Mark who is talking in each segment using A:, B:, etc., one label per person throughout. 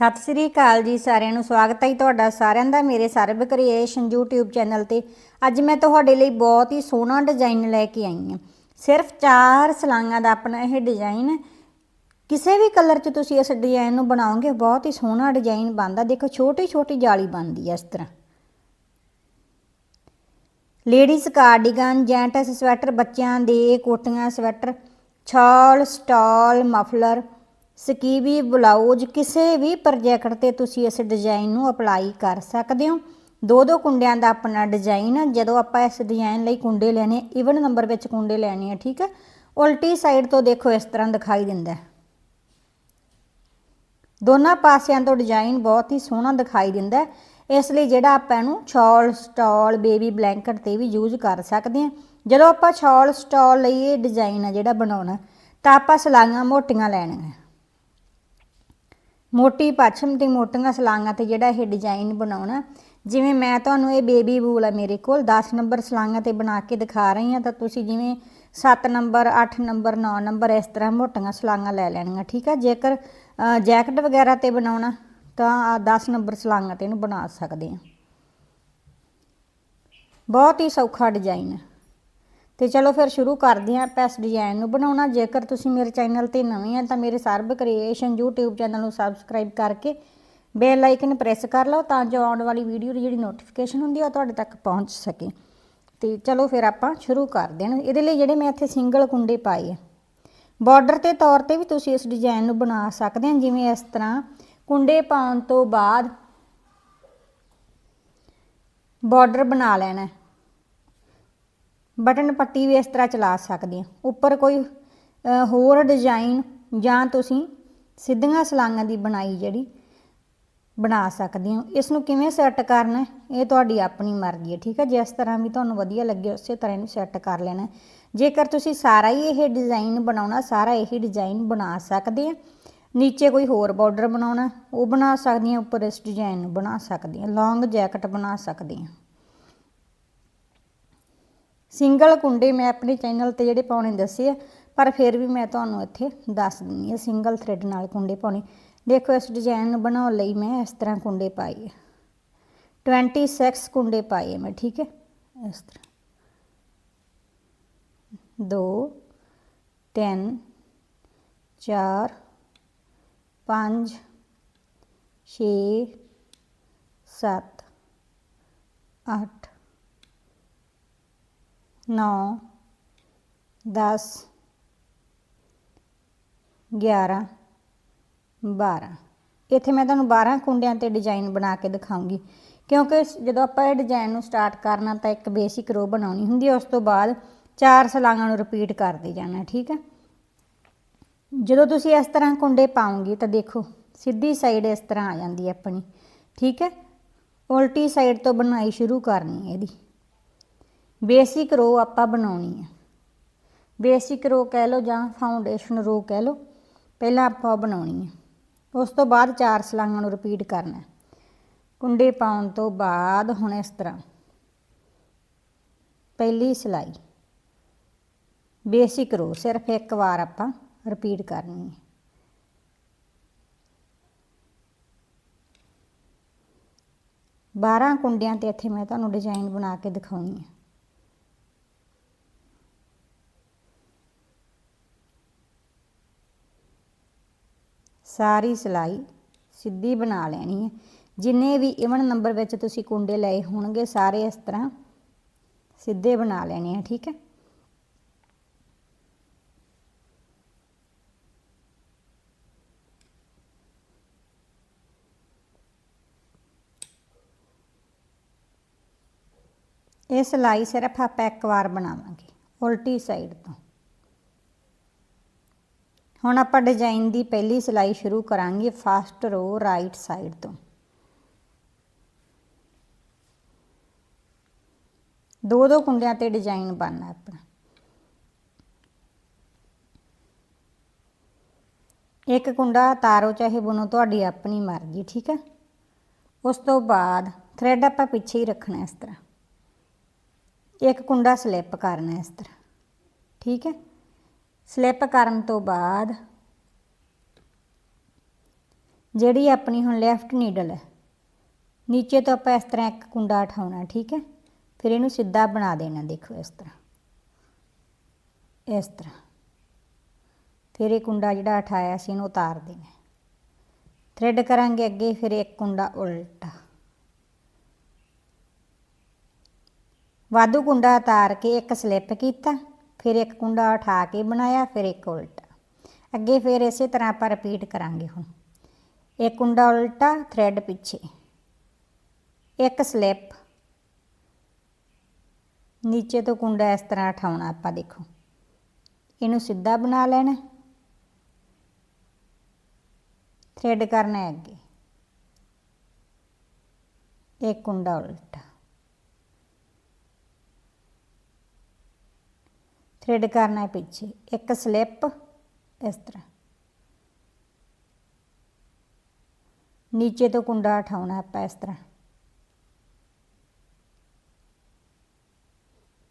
A: ਸਤਿ ਸ੍ਰੀ ਅਕਾਲ ਜੀ, ਸਾਰਿਆਂ ਨੂੰ ਸਵਾਗਤ ਹੈ ਤੁਹਾਡਾ, ਸਾਰਿਆਂ ਦਾ, ਮੇਰੇ ਸਰਬ ਕ੍ਰੀਏਸ਼ਨ YouTube ਚੈਨਲ ਤੇ। ਅੱਜ ਮੈਂ ਤੁਹਾਡੇ ਲਈ ਬਹੁਤ ਹੀ ਸੋਹਣਾ ਡਿਜ਼ਾਈਨ ਲੈ ਕੇ ਆਈ ਹਾਂ। ਸਿਰਫ ਚਾਰ ਸਲਾਈਆਂ ਦਾ ਆਪਣਾ ਇਹ ਡਿਜ਼ਾਈਨ ਕਿਸੇ ਵੀ ਕਲਰ 'ਚ ਤੁਸੀਂ ਇਸ ਡਿਜ਼ਾਈਨ ਨੂੰ ਬਣਾਓਗੇ, ਬਹੁਤ ਹੀ ਸੋਹਣਾ ਡਿਜ਼ਾਈਨ ਬਣਦਾ। ਦੇਖੋ ਛੋਟੀ ਛੋਟੀ ਜਾਲੀ ਬਣਦੀ ਹੈ ਇਸ ਤਰ੍ਹਾਂ। ਲੇਡੀਜ਼ ਕਾਰਡੀਗਨ ਜੈਂਟਸ ਸਵੈਟਰ ਬੱਚਿਆਂ ਦੇ ਕੋਟੀਆਂ sweater shawl stole muffler skivvy blouse ਕਿਸੇ ਵੀ ਪ੍ਰੋਜੈਕਟ ਤੇ ਤੁਸੀਂ ਇਸ ਡਿਜ਼ਾਈਨ ਨੂੰ ਅਪਲਾਈ ਕਰ ਸਕਦੇ ਹੋ। ਦੋ ਦੋ ਕੁੰਡਿਆਂ ਦਾ ਆਪਣਾ ਡਿਜ਼ਾਈਨ ਹੈ ਜਦੋਂ ਆਪਾਂ ਇਸ ਡਿਜ਼ਾਈਨ ਲਈ ਕੁੰਡੇ ਲੈਣੇ ਇਵਨ ਨੰਬਰ ਵਿੱਚ ਕੁੰਡੇ ਲੈਣੇ ਆ, ਠੀਕ ਹੈ ਉਲਟੀ ਸਾਈਡ ਤੋਂ ਦੇਖੋ ਇਸ ਤਰ੍ਹਾਂ ਦਿਖਾਈ ਦਿੰਦਾ ਹੈ। ਦੋਨਾਂ ਪਾਸਿਆਂ ਤੋਂ ਡਿਜ਼ਾਈਨ ਬਹੁਤ ਹੀ ਸੋਹਣਾ ਦਿਖਾਈ ਦਿੰਦਾ ਇਸ ਲਈ ਜਿਹੜਾ ਆਪਾਂ ਇਹਨੂੰ ਛਾਲ ਸਟਾਲ ਬੇਬੀ ਬਲੈਂਕਟ ਤੇ ਵੀ ਯੂਜ਼ ਕਰ ਸਕਦੇ ਹਾਂ। ਜਦੋਂ ਆਪਾਂ ਛਾਲ ਸਟਾਲ ਲਈ ਇਹ ਡਿਜ਼ਾਈਨ ਆ ਜਿਹੜਾ ਬਣਾਉਣਾ, ਤਾਂ ਆਪਾਂ ਸਲਾਈਆਂ ਮੋਟੀਆਂ ਲੈਣੀਆਂ। ਮੋਟੀ ਪੱਛਮ ਤੇ ਮੋਟੀਆਂ ਸਲਾਈਆਂ ਤੇ ਜਿਹੜਾ ਇਹ ਡਿਜ਼ਾਈਨ ਬਣਾਉਣਾ। ਜਿਵੇਂ ਮੈਂ ਤੁਹਾਨੂੰ ਇਹ ਬੇਬੀ ਬੂਲ ਆ ਮੇਰੇ ਕੋਲ 10 ਨੰਬਰ ਸਲਾਈਆਂ ਤੇ ਬਣਾ ਕੇ ਦਿਖਾ ਰਹੀ ਹਾਂ, ਤਾਂ ਤੁਸੀਂ ਜਿਵੇਂ 7 ਨੰਬਰ 8 ਨੰਬਰ 9 ਨੰਬਰ ਇਸ ਤਰ੍ਹਾਂ ਮੋਟੀਆਂ ਸਲਾਈਆਂ ਲੈ ਲੈਣੀਆਂ, ਠੀਕ ਆ? ਜੇਕਰ ਜੈਕਟ ਵਗੈਰਾ ਤੇ ਬਣਾਉਣਾ, ਤਾਂ ਆਹ 10 ਨੰਬਰ ਸਲਾਂਗਾਂ ਤੇ ਇਹਨੂੰ ਬਣਾ ਸਕਦੇ ਆ ਬਹੁਤ ਹੀ ਸੌਖਾ ਡਿਜ਼ਾਈਨ ਹੈ ਤੇ ਚਲੋ ਫਿਰ ਸ਼ੁਰੂ ਕਰਦੇ ਹਾਂ ਆਪਾਂ ਇਸ ਡਿਜ਼ਾਈਨ ਨੂੰ ਬਣਾਉਣਾ। ਜੇਕਰ ਤੁਸੀਂ ਮੇਰੇ ਚੈਨਲ ਤੇ ਨਵੇਂ ਆ ਤਾਂ ਮੇਰੇ ਸਰਬ ਕ੍ਰੀਏਸ਼ਨ YouTube ਚੈਨਲ ਨੂੰ ਸਬਸਕ੍ਰਾਈਬ ਕਰਕੇ ਬੈਲ ਆਈਕਨ ਪ੍ਰੈਸ ਕਰ ਲਓ ਤਾਂ ਜੋ ਆਉਣ ਵਾਲੀ ਵੀਡੀਓ ਦੀ ਜਿਹੜੀ ਨੋਟੀਫਿਕੇਸ਼ਨ ਹੁੰਦੀ ਆ ਉਹ ਤੁਹਾਡੇ ਤੱਕ ਪਹੁੰਚ ਸਕੇ। ਤੇ ਚਲੋ ਫਿਰ ਆਪਾਂ ਸ਼ੁਰੂ ਕਰਦੇ ਹਾਂ। ਇਹਦੇ ਲਈ ਜਿਹੜੇ ਮੈਂ ਇੱਥੇ ਸਿੰਗਲ ਕੁੰਡੇ ਪਾਏ ਆ। ਬਾਰਡਰ ਤੇ ਤੌਰ ਤੇ ਵੀ ਤੁਸੀਂ ਇਸ ਡਿਜ਼ਾਈਨ ਨੂੰ ਬਣਾ ਸਕਦੇ ਹੋ ਜਿਵੇਂ ਇਸ ਤਰ੍ਹਾਂ ਕੁੰਡੇ ਪਾਉਣ ਤੋਂ ਬਾਅਦ ਬਾਰਡਰ ਬਣਾ ਲੈਣਾ। ਬਟਨ ਪੱਟੀ ਵੀ ਇਸ ਤਰ੍ਹਾਂ ਚਲਾ ਸਕਦੇ ਆ ਉੱਪਰ ਕੋਈ ਹੋਰ ਡਿਜ਼ਾਈਨ ਜਾਂ ਤੁਸੀਂ ਸਿੱਧੀਆਂ ਸਲਾਈਆਂ ਦੀ ਬਣਾਈ ਜਿਹੜੀ ਬਣਾ ਸਕਦੇ ਹੋ। ਇਸ ਨੂੰ ਕਿਵੇਂ ਸੈੱਟ ਕਰਨਾ ਇਹ ਤੁਹਾਡੀ ਆਪਣੀ ਮਰਜ਼ੀ ਹੈ, ਠੀਕ ਹੈ? ਜਿਸ ਤਰ੍ਹਾਂ ਵੀ ਤੁਹਾਨੂੰ ਵਧੀਆ ਲੱਗੇ, ਉਸੇ ਤਰ੍ਹਾਂ ਇਹਨੂੰ ਸੈੱਟ ਕਰ ਲੈਣਾ ਜੇਕਰ ਤੁਸੀਂ ਸਾਰਾ ਹੀ ਇਹ ਡਿਜ਼ਾਈਨ ਬਣਾਉਣਾ, ਸਾਰਾ ਇਹੀ ਡਿਜ਼ਾਈਨ ਬਣਾ ਸਕਦੇ ਆ ਨੀਚੇ ਕੋਈ ਹੋਰ ਬਾਰਡਰ ਬਣਾਉਣਾ, ਉਹ ਬਣਾ ਸਕਦੇ ਆ ਉੱਪਰ ਇਸ ਡਿਜ਼ਾਈਨ ਨੂੰ ਬਣਾ ਸਕਦੇ ਆ ਲੌਂਗ ਜੈਕਟ ਬਣਾ ਸਕਦੇ ਆ ਸਿੰਗਲ ਕੁੰਡੇ ਮੈਂ ਆਪਣੇ ਚੈਨਲ ਤੇ ਜਿਹੜੇ ਪਾਉਣੇ ਦੱਸੇ ਆ, ਪਰ ਫਿਰ ਵੀ ਮੈਂ ਤੁਹਾਨੂੰ ਇੱਥੇ ਦੱਸ ਦਿੰਦੀ ਆ ਸਿੰਗਲ ਥ੍ਰੈਡ ਨਾਲ ਕੁੰਡੇ ਪਾਉਣੇ। ਦੇਖੋ ਇਸ ਡਿਜ਼ਾਈਨ ਨੂੰ ਬਣਾਉਣ ਲਈ ਮੈਂ ਇਸ ਤਰ੍ਹਾਂ ਕੁੰਡੇ ਪਾਏ ਆ। 26 ਕੁੰਡੇ ਪਾਏ ਆ ਮੈਂ, ਠੀਕ ਹੈ? ਇਸ ਤਰ੍ਹਾਂ। 2 3 4 5 6 7 8 9 10 11 12 ਇੱਥੇ ਮੈਂ ਤੁਹਾਨੂੰ 12 ਕੁੰਡਿਆਂ ਤੇ ਡਿਜ਼ਾਈਨ ਬਣਾ ਕੇ ਦਿਖਾਉਂਗੀ। ਕਿਉਂਕਿ ਜਦੋਂ ਆਪਾਂ ਇਹ ਡਿਜ਼ਾਈਨ ਨੂੰ ਸਟਾਰਟ ਕਰਨਾ ਤਾਂ ਇੱਕ ਬੇਸਿਕ ਰੋ ਬਣਾਉਣੀ ਹੁੰਦੀ ਹੈ, ਉਸ ਤੋਂ ਬਾਅਦ ਚਾਰ ਸਲਾਈਆਂ ਨੂੰ ਰਿਪੀਟ ਕਰਦੇ ਜਾਣਾ, ਠੀਕ ਹੈ? ਜਦੋਂ ਤੁਸੀਂ ਇਸ ਤਰ੍ਹਾਂ ਕੁੰਡੇ ਪਾਉਂਗੇ ਤਾਂ ਦੇਖੋ, ਸਿੱਧੀ ਸਾਈਡ ਇਸ ਤਰ੍ਹਾਂ ਆ ਜਾਂਦੀ ਹੈ ਆਪਣੀ, ਠੀਕ ਹੈ? ਉਲਟੀ ਸਾਈਡ ਤੋਂ ਬਣਾਈ ਸ਼ੁਰੂ ਕਰਨੀ ਹੈ ਇਹਦੀ। ਬੇਸਿਕ ਰੋ ਆਪਾਂ ਬਣਾਉਣੀ ਹੈ ਬੇਸਿਕ ਰੋ ਕਹਿ ਲਓ ਜਾਂ ਫਾਊਂਡੇਸ਼ਨ ਰੋ ਕਹਿ ਲਓ, ਪਹਿਲਾਂ ਆਪਾਂ ਉਹ ਬਣਾਉਣੀ ਹੈ ਉਸ ਤੋਂ ਬਾਅਦ ਚਾਰ ਸਲਾਈਆਂ ਨੂੰ ਰਿਪੀਟ ਕਰਨਾ ਕੁੰਡੇ ਪਾਉਣ ਤੋਂ ਬਾਅਦ ਹੁਣ ਇਸ ਤਰ੍ਹਾਂ। ਪਹਿਲੀ ਸਿਲਾਈ। ਬੇਸਿਕ ਰੋ ਸਿਰਫ ਇੱਕ ਵਾਰ ਆਪਾਂ ਰਿਪੀਟ ਕਰਨੀ ਹੈ। ਬਾਰਾਂ ਕੁੰਡਿਆਂ ਤੇ ਇੱਥੇ ਮੈਂ ਤੁਹਾਨੂੰ ਡਿਜ਼ਾਈਨ ਬਣਾ ਕੇ ਦਿਖਾਉਣੀ ਹੈ। ਸਾਰੀ ਸਿਲਾਈ ਸਿੱਧੀ ਬਣਾ ਲੈਣੀ ਹੈ। ਜਿੰਨੇ ਵੀ ਇਵਨ ਨੰਬਰ ਵਿੱਚ ਤੁਸੀਂ ਕੁੰਡੇ ਲਏ ਹੋਣਗੇ, ਸਾਰੇ ਇਸ ਤਰ੍ਹਾਂ ਸਿੱਧੇ ਬਣਾ ਲੈਣੇ ਆ, ਠੀਕ ਹੈ? ਇਹ ਸਿਲਾਈ ਸਿਰਫ ਆਪਾਂ ਇੱਕ ਵਾਰ ਬਣਾਵਾਂਗੇ, ਉਲਟੀ ਸਾਈਡ ਤੋਂ। ਹੁਣ ਆਪਾਂ ਡਿਜ਼ਾਈਨ ਦੀ ਪਹਿਲੀ ਸਿਲਾਈ ਸ਼ੁਰੂ ਕਰਾਂਗੇ ਫਸਟ ਰੋ ਰਾਈਟ ਸਾਈਡ ਤੋਂ। ਦੋ ਦੋ ਕੁੰਡਿਆਂ ਤੇ ਡਿਜ਼ਾਈਨ ਬਣਨਾ ਆਪਣਾ। ਇੱਕ ਕੁੰਡਾ ਤਾਰੋ ਚਾਹੇ ਬੁਣੋ, ਤੁਹਾਡੀ ਆਪਣੀ ਮਰਜ਼ੀ, ਠੀਕ ਹੈ? ਉਸ ਤੋਂ ਬਾਅਦ ਥ੍ਰੈਡ ਆਪਾਂ ਪਿੱਛੇ ਹੀ ਰੱਖਣਾ ਇਸ ਤਰ੍ਹਾਂ। ਇੱਕ ਕੁੰਡਾ ਸਲਿੱਪ ਕਰਨਾ ਇਸ ਤਰ੍ਹਾਂ। ਠੀਕ ਹੈ? ਸਲਿੱਪ ਕਰਨ ਤੋਂ ਬਾਅਦ ਜਿਹੜੀ ਆਪਣੀ ਹੁਣ ਲੈਫਟ ਨੀਡਲ ਹੈ, ਨੀਚੇ ਤੋਂ ਆਪਾਂ ਇਸ ਤਰ੍ਹਾਂ ਇੱਕ ਕੁੰਡਾ ਉਠਾਉਣਾ, ਠੀਕ ਹੈ? ਫਿਰ ਇਹਨੂੰ ਸਿੱਧਾ ਬਣਾ ਦੇਣਾ, ਦੇਖੋ ਇਸ ਤਰ੍ਹਾਂ। ਇਸ ਤਰ੍ਹਾਂ। ਫਿਰ ਇਹ ਕੁੰਡਾ ਜਿਹੜਾ ਉਠਾਇਆ ਸੀ, ਇਹਨੂੰ ਉਤਾਰ ਦੇਣਾ ਥ੍ਰੈਡ ਕਰਾਂਗੇ ਅੱਗੇ, ਫਿਰ ਇੱਕ ਕੁੰਡਾ ਉਲਟਾ। ਵਾਧੂ ਕੁੰਡਾ ਉਤਾਰ ਕੇ ਇੱਕ ਸਲਿੱਪ ਕੀਤਾ। ਫਿਰ ਇੱਕ ਕੁੰਡਾ ਉਠਾ ਕੇ ਬਣਾਇਆ, ਫਿਰ ਇੱਕ ਉਲਟਾ। ਅੱਗੇ ਫਿਰ ਇਸੇ ਤਰ੍ਹਾਂ ਆਪਾਂ ਰਿਪੀਟ ਕਰਾਂਗੇ ਹੁਣ। ਇੱਕ ਕੁੰਡਾ ਉਲਟਾ ਥ੍ਰੈਡ ਪਿੱਛੇ। ਇੱਕ ਸਲਿੱਪ ਨੀਚੇ ਤੋਂ ਕੁੰਡਾ ਇਸ ਤਰ੍ਹਾਂ ਉਠਾਉਣਾ ਆਪਾਂ ਦੇਖੋ। ਇਹਨੂੰ ਸਿੱਧਾ ਬਣਾ ਲੈਣਾ। ਥ੍ਰੈਡ ਕਰਨਾ ਹੈ ਅੱਗੇ। ਇੱਕ ਕੁੰਡਾ ਉਲਟਾ। ਥ੍ਰੈਡ ਕਰਨਾ ਹੈ ਪਿੱਛੇ। ਇੱਕ ਸਲਿੱਪ ਇਸ ਤਰ੍ਹਾਂ। ਨੀਚੇ ਤੋਂ ਕੁੰਡਾ ਉਠਾਉਣਾ ਆਪਾਂ ਇਸ ਤਰ੍ਹਾਂ।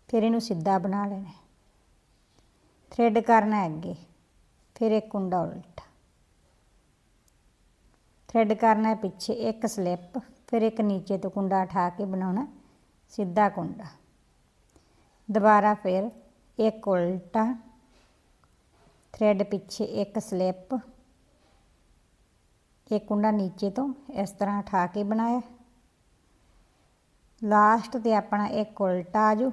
A: ਫਿਰ ਇਹਨੂੰ ਸਿੱਧਾ ਬਣਾ ਲੈਣਾ ਥ੍ਰੈਡ ਕਰਨਾ ਅੱਗੇ। ਫਿਰ ਇੱਕ ਕੁੰਡਾ ਉਲਟਾ। ਥ੍ਰੈਡ ਕਰਨਾ ਪਿੱਛੇ। ਇੱਕ ਸਲਿੱਪ ਫਿਰ ਇੱਕ ਨੀਚੇ ਤੋਂ ਕੁੰਡਾ ਉਠਾ ਕੇ ਬਣਾਉਣਾ ਸਿੱਧਾ ਕੁੰਡਾ। ਦੁਬਾਰਾ ਫਿਰ ਇੱਕ ਉਲਟਾ ਥ੍ਰੈਡ ਪਿੱਛੇ ਇੱਕ ਸਲਿੱਪ ਇੱਕ ਕੁੰਡਾ ਨੀਚੇ ਤੋਂ ਇਸ ਤਰ੍ਹਾਂ ਉਠਾ ਕੇ ਬਣਾਇਆ। ਲਾਸਟ ਤੇ ਆਪਣਾ ਇੱਕ ਉਲਟਾ ਆ ਜਾਊ,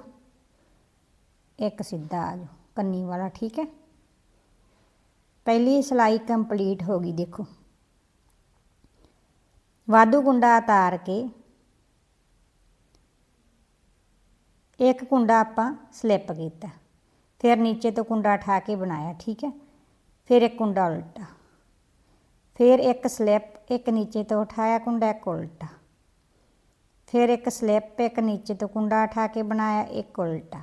A: ਇੱਕ ਸਿੱਧਾ ਆ ਜਾਊ, ਕੰਨੀ ਵਾਲਾ, ਠੀਕ ਹੈ? ਪਹਿਲੀ ਸਿਲਾਈ ਕੰਪਲੀਟ ਹੋ ਗਈ, ਦੇਖੋ। ਵਾਧੂ ਕੁੰਡਾ ਉਤਾਰ ਕੇ, ਇੱਕ ਕੁੰਡਾ ਆਪਾਂ ਸਲਿੱਪ ਕੀਤਾ। ਫਿਰ ਨੀਚੇ ਤੋਂ ਕੁੰਡਾ ਉਠਾ ਕੇ ਬਣਾਇਆ ਠੀਕ ਹੈ ਫਿਰ ਇੱਕ ਕੁੰਡਾ ਉਲਟਾ ਫਿਰ ਇੱਕ ਸਲਿੱਪ ਇੱਕ ਨੀਚੇ ਤੋਂ ਉਠਾਇਆ ਕੁੰਡਾ ਇੱਕ ਉਲਟਾ ਫਿਰ ਇੱਕ ਸਲਿੱਪ ਇੱਕ ਨੀਚੇ ਤੋਂ ਕੁੰਡਾ ਉਠਾ ਕੇ ਬਣਾਇਆ ਇੱਕ ਉਲਟਾ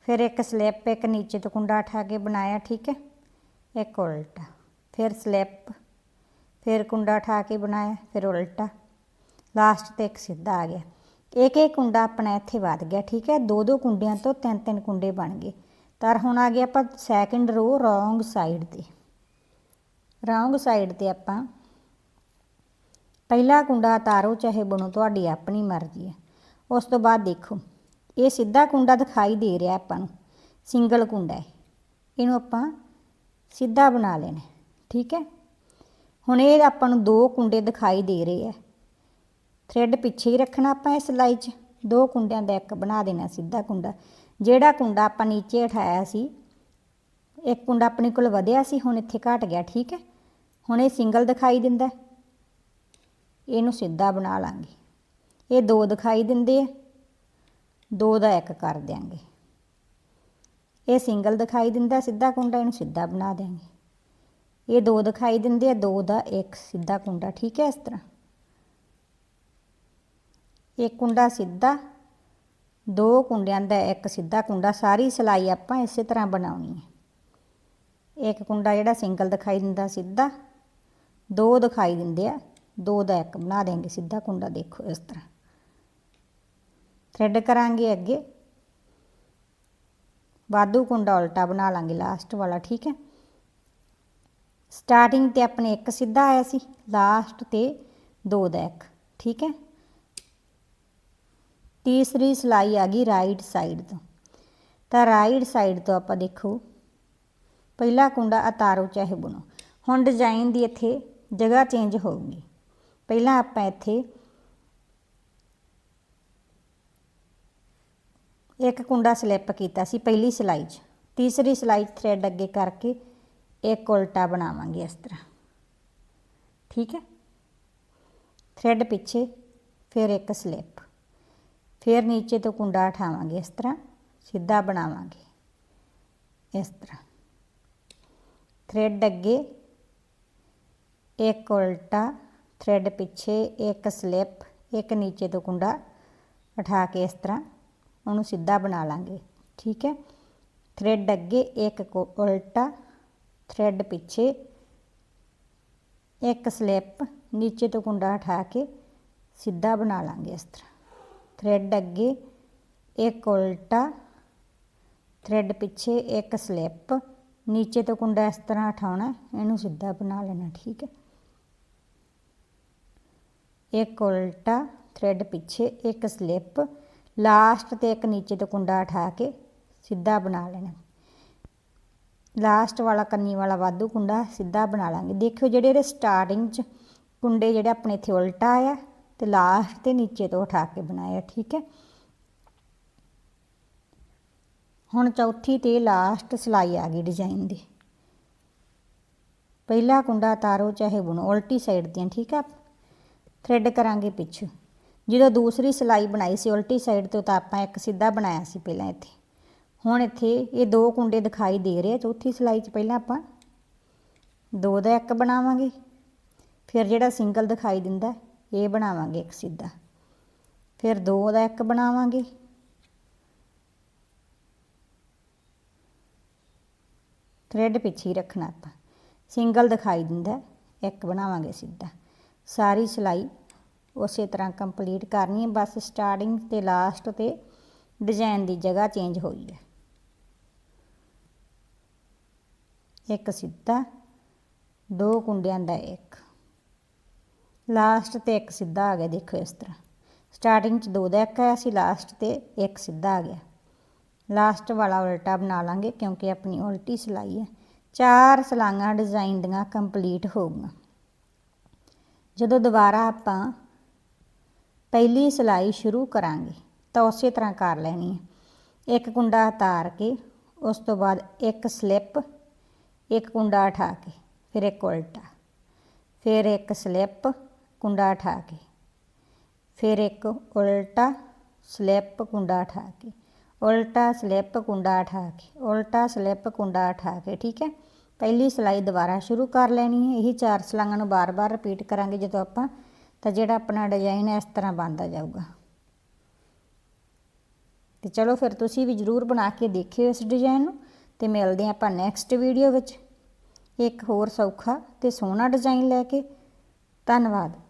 A: ਫਿਰ ਇੱਕ ਸਲਿੱਪ ਇੱਕ ਨੀਚੇ ਤੋਂ ਕੁੰਡਾ ਉਠਾ ਕੇ ਬਣਾਇਆ ਠੀਕ ਹੈ ਇੱਕ ਉਲਟਾ ਫਿਰ ਸਲਿੱਪ ਫਿਰ ਕੁੰਡਾ ਉਠਾ ਕੇ ਬਣਾਇਆ ਫਿਰ ਉਲਟਾ ਲਾਸਟ ਤੇ ਇੱਕ ਸਿੱਧਾ ਆ ਗਿਆ ਇੱਕ ਇੱਕ ਕੁੰਡਾ ਆਪਣਾ ਇੱਥੇ ਵੱਧ ਗਿਆ, ਠੀਕ ਹੈ? ਦੋ ਦੋ ਕੁੰਡਿਆਂ ਤੋਂ ਤਿੰਨ ਤਿੰਨ ਕੁੰਡੇ ਬਣ ਗਏ। ਤਾਂ ਹੁਣ ਆ ਗਏ ਆਪਾਂ ਸੈਕਿੰਡ ਰੋ ਰੋਂਗ ਸਾਈਡ ਤੇ। ਰੋਂਗ ਸਾਈਡ ਤੇ ਆਪਾਂ ਪਹਿਲਾ ਕੁੰਡਾ ਤਾਰੋ ਚਾਹੇ ਬਣੋ, ਤੁਹਾਡੀ ਆਪਣੀ ਮਰਜ਼ੀ ਹੈ। ਉਸ ਤੋਂ ਬਾਅਦ ਦੇਖੋ, ਇਹ ਸਿੱਧਾ ਕੁੰਡਾ ਦਿਖਾਈ ਦੇ ਰਿਹਾ ਆਪਾਂ ਨੂੰ, ਸਿੰਗਲ ਕੁੰਡਾ ਹੈ। ਇਹਨੂੰ ਆਪਾਂ ਸਿੱਧਾ ਬਣਾ ਲੈਣਾ ਠੀਕ ਹੈ? ਹੁਣ ਇਹ ਆਪਾਂ ਨੂੰ ਦੋ ਕੁੰਡੇ ਦਿਖਾਈ ਦੇ ਰਹੇ ਆ ਥ੍ਰੈਡ ਪਿੱਛੇ ਹੀ ਰੱਖਣਾ ਆਪਾਂ ਇਸ ਸਿਲਾਈ 'ਚ, ਦੋ ਕੁੰਡਿਆਂ ਦਾ ਇੱਕ ਬਣਾ ਦੇਣਾ ਸਿੱਧਾ ਕੁੰਡਾ। ਜਿਹੜਾ ਕੁੰਡਾ ਆਪਾਂ ਨੀਚੇ ਉਠਾਇਆ ਸੀ, ਇੱਕ ਕੁੰਡਾ ਆਪਣੇ ਕੋਲ ਵਧਿਆ ਸੀ, ਹੁਣ ਇੱਥੇ ਘਟ ਗਿਆ, ਠੀਕ ਹੈ? ਹੁਣ ਇਹ ਸਿੰਗਲ ਦਿਖਾਈ ਦਿੰਦਾ ਇਹਨੂੰ ਸਿੱਧਾ ਬਣਾ ਲਾਂਗੇ। ਇਹ ਦੋ ਦਿਖਾਈ ਦਿੰਦੇ ਆ, ਦੋ ਦਾ ਇੱਕ ਕਰ ਦਿਆਂਗੇ। ਇਹ ਸਿੰਗਲ ਦਿਖਾਈ ਦਿੰਦਾ, ਸਿੱਧਾ ਕੁੰਡਾ ਇਹਨੂੰ ਸਿੱਧਾ ਬਣਾ ਦਿਆਂਗੇ। ਇਹ ਦੋ ਦਿਖਾਈ ਦਿੰਦੇ ਆ, ਦੋ ਦਾ ਇੱਕ ਸਿੱਧਾ ਕੁੰਡਾ, ਠੀਕ ਹੈ ਇਸ ਤਰ੍ਹਾਂ। ਇਹ ਕੁੰਡਾ ਸਿੱਧਾ ਦੋ ਕੁੰਡਿਆਂ ਦਾ ਇੱਕ ਸਿੱਧਾ ਕੁੰਡਾ, ਸਾਰੀ ਸਿਲਾਈ ਆਪਾਂ ਇਸੇ ਤਰ੍ਹਾਂ ਬਣਾਉਣੀ ਹੈ। ਇੱਕ ਕੁੰਡਾ ਜਿਹੜਾ ਸਿੰਗਲ ਦਿਖਾਈ ਦਿੰਦਾ ਸਿੱਧਾ, ਦੋ ਦਿਖਾਈ ਦਿੰਦੇ ਆ, ਦੋ ਦਾ ਇੱਕ ਬਣਾ ਦੇਾਂਗੇ ਸਿੱਧਾ ਕੁੰਡਾ, ਦੇਖੋ ਇਸ ਤਰ੍ਹਾਂ। ਥ੍ਰੈਡ ਕਰਾਂਗੇ ਅੱਗੇ। ਵਾਧੂ ਕੁੰਡਾ ਉਲਟਾ ਬਣਾ ਲਾਂਗੇ ਲਾਸਟ ਵਾਲਾ, ਠੀਕ ਹੈ। ਸਟਾਰਟਿੰਗ ਤੇ ਆਪਣੇ ਇੱਕ ਸਿੱਧਾ ਆਇਆ ਸੀ ਲਾਸਟ ਤੇ ਦੋ ਦਾ ਇੱਕ, ਠੀਕ ਹੈ। ਤੀਸਰੀ ਸਲਾਈ ਆ ਗਈ ਰਾਈਟ ਸਾਈਡ ਤੋਂ। ਤਾਂ ਰਾਈਟ ਸਾਈਡ ਤੋਂ ਆਪਾਂ ਦੇਖੋ, ਪਹਿਲਾ ਕੁੰਡਾ ਉਤਾਰੋ ਚਾਹੇ ਬੁਣੋ। ਹੁਣ ਡਿਜ਼ਾਈਨ ਦੀ ਇੱਥੇ ਜਗ੍ਹਾ ਚੇਂਜ ਹੋਊਗੀ। ਪਹਿਲਾਂ ਆਪਾਂ ਇੱਥੇ ਇੱਕ ਕੁੰਡਾ ਸਲਿੱਪ ਕੀਤਾ ਸੀ ਪਹਿਲੀ ਸਿਲਾਈ 'ਚ। ਤੀਸਰੀ ਸਿਲਾਈ 'ਚ ਥ੍ਰੈਡ ਅੱਗੇ ਕਰਕੇ ਇੱਕ ਉਲਟਾ ਬਣਾਵਾਂਗੇ ਇਸ ਤਰ੍ਹਾਂ। ਠੀਕ ਹੈ? ਥ੍ਰੈਡ ਪਿੱਛੇ, ਫਿਰ ਇੱਕ ਸਲਿੱਪ ਫਿਰ ਨੀਚੇ ਤੋਂ ਕੁੰਡਾ ਉਠਾਵਾਂਗੇ ਇਸ ਤਰ੍ਹਾਂ, ਸਿੱਧਾ ਬਣਾਵਾਂਗੇ ਇਸ ਤਰ੍ਹਾਂ। ਥ੍ਰੈਡ ਅੱਗੇ ਇੱਕ ਉਲਟਾ ਥ੍ਰੈਡ ਪਿੱਛੇ ਇੱਕ ਸਲਿੱਪ ਇੱਕ ਨੀਚੇ ਤੋਂ ਕੁੰਡਾ ਉਠਾ ਕੇ ਇਸ ਤਰ੍ਹਾਂ ਉਹਨੂੰ ਸਿੱਧਾ ਬਣਾ ਲਾਂਗੇ, ਠੀਕ ਹੈ। ਥ੍ਰੈਡ ਅੱਗੇ ਇੱਕ ਉਲਟਾ ਥ੍ਰੈਡ ਪਿੱਛੇ ਇੱਕ ਸਲਿੱਪ ਨੀਚੇ ਤੋਂ ਕੁੰਡਾ ਉਠਾ ਕੇ ਸਿੱਧਾ ਬਣਾ ਲਾਂਗੇ ਇਸ ਤਰ੍ਹਾਂ। ਥ੍ਰੈਡ ਅੱਗੇ ਇੱਕ ਉਲਟਾ ਥ੍ਰੈਡ ਪਿੱਛੇ ਇੱਕ ਸਲਿੱਪ ਨੀਚੇ ਤੋਂ ਕੁੰਡਾ ਇਸ ਤਰ੍ਹਾਂ ਉਠਾਉਣਾ, ਇਹਨੂੰ ਸਿੱਧਾ ਬਣਾ ਲੈਣਾ, ਠੀਕ ਹੈ। ਇੱਕ ਉਲਟਾ ਥ੍ਰੈਡ ਪਿੱਛੇ ਇੱਕ ਸਲਿੱਪ ਲਾਸਟ ਤੇ ਇੱਕ ਨੀਚੇ ਤੋਂ ਕੁੰਡਾ ਉਠਾ ਕੇ ਸਿੱਧਾ ਬਣਾ ਲੈਣਾ। ਲਾਸਟ ਵਾਲਾ ਕੰਨੀ ਵਾਲਾ ਵਾਧੂ ਕੁੰਡਾ ਸਿੱਧਾ ਬਣਾ ਲਾਂਗੇ। ਦੇਖਿਓ ਜਿਹੜੇ ਇਹਦੇ ਸਟਾਰਟਿੰਗ 'ਚ ਕੁੰਡੇ ਜਿਹੜੇ ਆਪਣੇ ਇੱਥੇ ਉਲਟਾ ਆ ਤੇ ਲਾਸਟ ਤੇ ਨੀਚੇ ਤੋਂ ਉਠਾ ਕੇ ਬਣਾਇਆ, ਠੀਕ ਹੈ? ਹੁਣ ਚੌਥੀ ਤੇ ਲਾਸਟ ਸਲਾਈ ਆ ਗਈ ਡਿਜ਼ਾਈਨ ਦੀ। ਪਹਿਲਾ ਕੁੰਡਾ ਤਾਰੋ ਚਾਹੇ ਬੁਣੋ, ਉਲਟੀ ਸਾਈਡ ਦੀਆਂ, ਠੀਕ ਆ ਥ੍ਰੈਡ ਕਰਾਂਗੇ ਪਿੱਛੇ। ਜਦੋਂ ਦੂਸਰੀ ਸਲਾਈ ਬਣਾਈ ਸੀ, ਉਲਟੀ ਸਾਈਡ ਤੋਂ ਤਾਂ ਆਪਾਂ ਇੱਕ ਸਿੱਧਾ ਬਣਾਇਆ ਸੀ ਪਹਿਲਾਂ ਇੱਥੇ। ਹੁਣ ਇੱਥੇ ਇਹ ਦੋ ਕੁੰਡੇ ਦਿਖਾਈ ਦੇ ਰਹੇ ਆ, ਚੌਥੀ ਸਲਾਈ 'ਚ ਪਹਿਲਾਂ ਆਪਾਂ। ਦੋ ਦਾ ਇੱਕ ਬਣਾਵਾਂਗੇ। ਫਿਰ ਜਿਹੜਾ ਸਿੰਗਲ ਦਿਖਾਈ ਦਿੰਦਾ ਇਹ ਬਣਾਵਾਂਗੇ ਇੱਕ ਸਿੱਧਾ। ਫਿਰ ਦੋ ਦਾ ਇੱਕ ਬਣਾਵਾਂਗੇ। ਥ੍ਰੈਡ ਪਿੱਛੇ ਹੀ ਰੱਖਣਾ ਆਪਾਂ। ਸਿੰਗਲ ਦਿਖਾਈ ਦਿੰਦਾ ਇੱਕ ਬਣਾਵਾਂਗੇ ਸਿੱਧਾ। ਸਾਰੀ ਸਿਲਾਈ ਉਸੇ ਤਰ੍ਹਾਂ ਕੰਪਲੀਟ ਕਰਨੀ ਹੈ, ਬਸ ਸਟਾਰਟਿੰਗ ਤੇ ਲਾਸਟ ਤੇ ਡਿਜ਼ਾਈਨ ਦੀ ਜਗ੍ਹਾ ਚੇਂਜ ਹੋਈ ਹੈ। ਇੱਕ ਸਿੱਧਾ, ਦੋ ਕੁੰਡਿਆਂ ਦਾ ਇੱਕ। ਲਾਸਟ ਤੇ ਇੱਕ ਸਿੱਧਾ ਆ ਗਿਆ, ਦੇਖੋ ਇਸ ਤਰ੍ਹਾਂ। ਸਟਾਰਟਿੰਗ ਚ ਦੋ ਦਾ ਇੱਕ ਆਇਆ ਸੀ, ਲਾਸਟ ਤੇ ਇੱਕ ਸਿੱਧਾ ਆ ਗਿਆ। ਲਾਸਟ ਵਾਲਾ ਉਲਟਾ ਬਣਾ ਲਾਂਗੇ, ਕਿਉਂਕਿ ਆਪਣੀ ਉਲਟੀ ਸਿਲਾਈ ਹੈ। ਚਾਰ ਸਲਾਈਆਂ ਡਿਜ਼ਾਈਨ ਦੀਆਂ ਕੰਪਲੀਟ ਹੋ ਗਈਆਂ। ਜਦੋਂ ਦੁਬਾਰਾ ਆਪਾਂ ਪਹਿਲੀ ਸਿਲਾਈ ਸ਼ੁਰੂ ਕਰਾਂਗੇ, ਤਾਂ ਉਸੇ ਤਰ੍ਹਾਂ ਕਰ ਲੈਣੀ ਹੈ। ਇੱਕ ਕੁੰਡਾ ਉਤਾਰ ਕੇ, ਉਸ ਤੋਂ ਬਾਅਦ ਇੱਕ ਸਲਿੱਪ, ਇੱਕ ਕੁੰਡਾ ਉਠਾ ਕੇ, ਫਿਰ ਇੱਕ ਉਲਟਾ, ਫਿਰ ਇੱਕ ਸਲਿੱਪ ਕੁੰਡਾ ਉਠਾ ਕੇ। ਫਿਰ ਇੱਕ ਉਲਟਾ ਸਲਿੱਪ ਕੁੰਡਾ ਉਠਾ ਕੇ। ਉਲਟਾ ਸਲਿੱਪ ਕੁੰਡਾ ਉਠਾ ਕੇ। ਉਲਟਾ ਸਲਿੱਪ ਕੁੰਡਾ ਉਠਾ ਕੇ, ਠੀਕ ਹੈ? ਪਹਿਲੀ ਸਲਾਈ ਦੁਬਾਰਾ ਸ਼ੁਰੂ ਕਰ ਲੈਣੀ ਹੈ। ਇਹੀ ਚਾਰ ਸਲਾਈਆਂ ਨੂੰ ਬਾਰ-ਬਾਰ ਰਿਪੀਟ ਕਰਾਂਗੇ ਜਦੋਂ ਆਪਾਂ, ਤਾਂ ਜਿਹੜਾ ਆਪਣਾ ਡਿਜ਼ਾਈਨ ਹੈ ਇਸ ਤਰ੍ਹਾਂ ਬਣਦਾ ਜਾਊਗਾ। ਤੇ ਚਲੋ ਫਿਰ ਤੁਸੀਂ ਵੀ ਜਰੂਰ ਬਣਾ ਕੇ ਦੇਖਿਓ ਇਸ ਡਿਜ਼ਾਈਨ ਨੂੰ ਤੇ ਮਿਲਦੇ ਹਾਂ ਆਪਾਂ ਨੈਕਸਟ ਵੀਡੀਓ ਵਿੱਚ। ਇੱਕ ਹੋਰ ਸੌਖਾ ਤੇ ਸੋਹਣਾ ਡਿਜ਼ਾਈਨ ਲੈ ਕੇ। ਧੰਨਵਾਦ।